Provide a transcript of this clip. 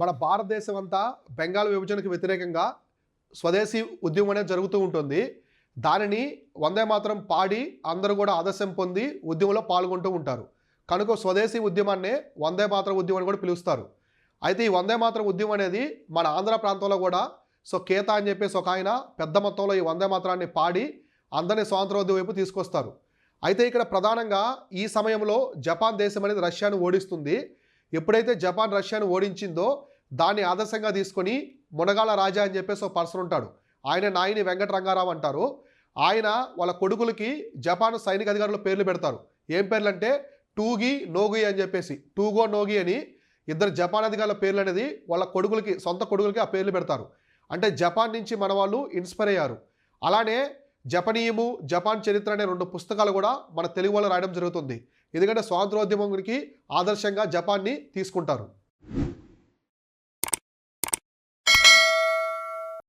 మన భారతదేశం అంతా బెంగాల్ విభజనకు వ్యతిరేకంగా స్వదేశీ ఉద్యమం అనేది జరుగుతూ ఉంటుంది. దానిని వందే మాత్రం పాడి అందరూ కూడా ఆదర్శం పొంది ఉద్యమంలో పాల్గొంటూ ఉంటారు. కనుక స్వదేశీ ఉద్యమాన్నే వందే మాత్రం ఉద్యమం అని కూడా పిలుస్తారు. అయితే ఈ వందే మాత్రం ఉద్యమం అనేది మన ఆంధ్ర ప్రాంతంలో కూడా సో కేత అని చెప్పేసి ఒక ఆయన పెద్ద మొత్తంలో ఈ వందే మాత్రాన్ని పాడి అందరినీ స్వాతంత్రోద్యమం వైపు తీసుకొస్తారు. అయితే ఇక్కడ ప్రధానంగా ఈ సమయంలో జపాన్ దేశం అనేది రష్యాను ఓడిస్తుంది. ఎప్పుడైతే జపాన్ రష్యాను ఓడించిందో దాన్ని ఆదర్శంగా తీసుకొని మునగాల రాజా అని చెప్పేసి ఒక పర్సన్ ఉంటాడు. ఆయన నాయని వెంకటరంగారావు అంటారు. ఆయన వాళ్ళ కొడుకులకి జపాన్ సైనిక అధికారుల పేర్లు పెడతారు. ఏం పేర్లు అంటే టూగి నోగి అని చెప్పేసి టూగో నోగి అని ఇద్దరు జపాన్ అధికారుల పేర్లు అనేది వాళ్ళ కొడుకులకి సొంత కొడుకులకి ఆ పేర్లు పెడతారు. అంటే జపాన్ నుంచి మన వాళ్ళు ఇన్స్పైర్ అయ్యారు. అలానే జపనీయము జపాన్ చరిత్ర అనే రెండు పుస్తకాలు కూడా మన తెలుగు వాళ్ళు రాయడం జరుగుతుంది. ఎందుకంటే స్వాతంత్రోద్యమానికి ఆదర్శంగా జపాన్ని తీసుకుంటారు.